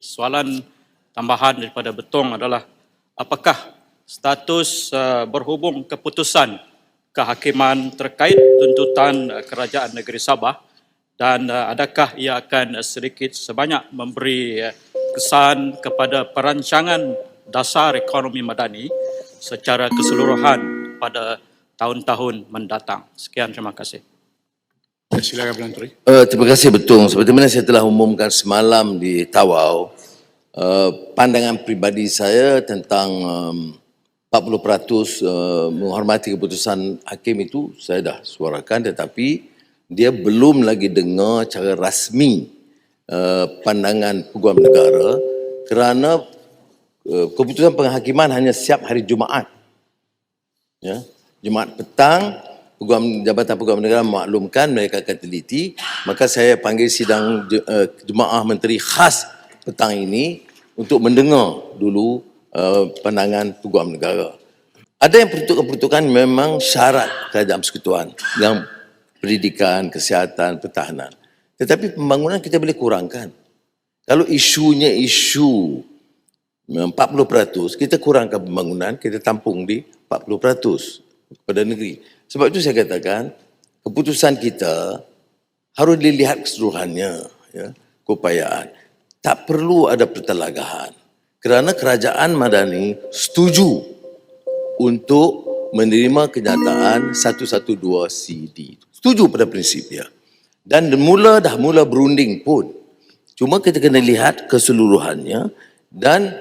Soalan tambahan daripada Betong adalah apakah status uh, berhubung keputusan kehakiman terkait tuntutan uh, kerajaan negeri Sabah dan uh, adakah ia akan sedikit sebanyak memberi kesan kepada perancangan dasar ekonomi madani secara keseluruhan pada tahun-tahun mendatang. Sekian terima kasih. Ya, silakan Perdana Menteri. Uh, terima kasih betul. Seperti mana saya telah umumkan semalam di Tawau, uh, pandangan pribadi saya tentang um, 40% uh, menghormati keputusan hakim itu saya dah suarakan tetapi dia belum lagi dengar cara rasmi uh, pandangan peguam negara kerana uh, keputusan penghakiman hanya siap hari Jumaat. Ya. Jumaat petang Peguam Jabatan Peguam Negara memaklumkan mereka akan teliti, maka saya panggil sidang uh, jemaah menteri khas petang ini untuk mendengar dulu uh, pandangan Peguam Negara. Ada yang peruntukan-peruntukan memang syarat kerajaan persekutuan yang pendidikan, kesihatan, pertahanan. Tetapi pembangunan kita boleh kurangkan. Kalau isunya isu 40%, kita kurangkan pembangunan, kita tampung di 40% kepada negeri. Sebab itu saya katakan, keputusan kita harus dilihat keseluruhannya, ya, keupayaan. Tak perlu ada pertelagahan. Kerana kerajaan Madani setuju untuk menerima kenyataan 112 CD. Setuju pada prinsipnya. Dan mula dah mula berunding pun. Cuma kita kena lihat keseluruhannya dan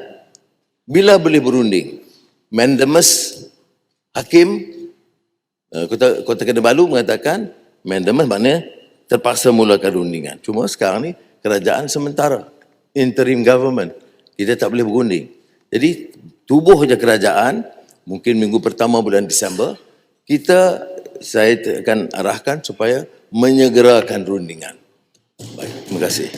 bila boleh berunding. Mandamus Hakim Kota, Kota Kinabalu mengatakan mandamus maknanya terpaksa mulakan rundingan. Cuma sekarang ni kerajaan sementara. Interim government. Kita tak boleh berunding. Jadi tubuh je kerajaan mungkin minggu pertama bulan Disember kita saya akan arahkan supaya menyegerakan rundingan. Baik, terima kasih.